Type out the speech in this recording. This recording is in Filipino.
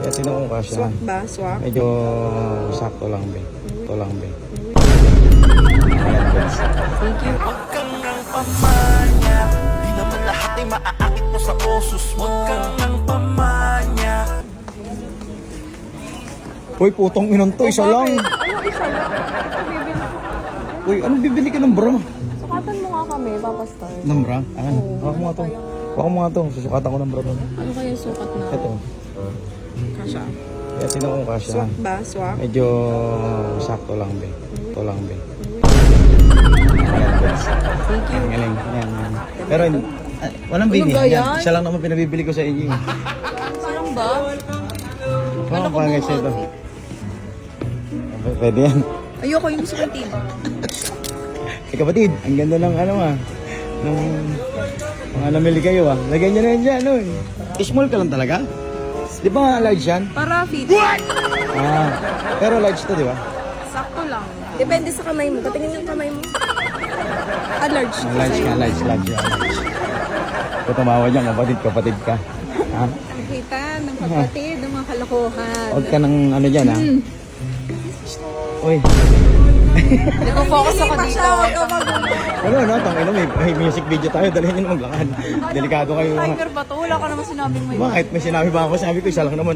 Kaya tinanong ko siya. Swak ba? Swak? Medyo sakto lang, be. Ito lang, be. Thank you. Huwag kang nang pamanya Di naman lahat ay maaakit mo sa osos mo Huwag kang nang pamanya Uy, putong inon to, isa lang. Ano isa lang? Uy, anong bibili ka ng bra? Sukatan mo nga kami, Papa Star. Ng bra? Ah, Baka mo nga to. Baka mo nga to. Susukatan ko ng bra to. Ano kaya sukat na? Ito. Kasha. Kaya tinanong ko siya. Swak ba? Swak? Medyo sakto lang, be. Ito lang, be. Thank you. Galing. Yan, yan. Pero, ah, walang bini. Ano ba yan? Isa lang naman pinabibili ko sa inyo. Sarang ba? Ano buong sa ito? Pwede yan. Ayoko yung team. Eh kapatid, ang ganda ng ano ah. Nung mga namili kayo ah. Lagyan nyo na yan dyan, oy. Small ka lang talaga? Di ba large yan? Para fit. Ah, pero large to, di ba? Sakto lang. Depende sa kamay mo. Patingin yung kamay mo. Ah, large. Ah, large ka, large, large, yeah, large. Kung tumawa dyan, kapatid, kapatid ka. Ha? Nakita ng kapatid, ng mga kalokohan. Huwag ka ng ano dyan, ha? Uy, Nag-focus ako dito. Ano, ano, tang ino, may, may music video tayo, dalhin nyo na maglakad. Delikado kayo. Tiger ba to? Wala ka naman sinabing may Bakit? May sinabi ba ako? Sabi ko, isa lang naman.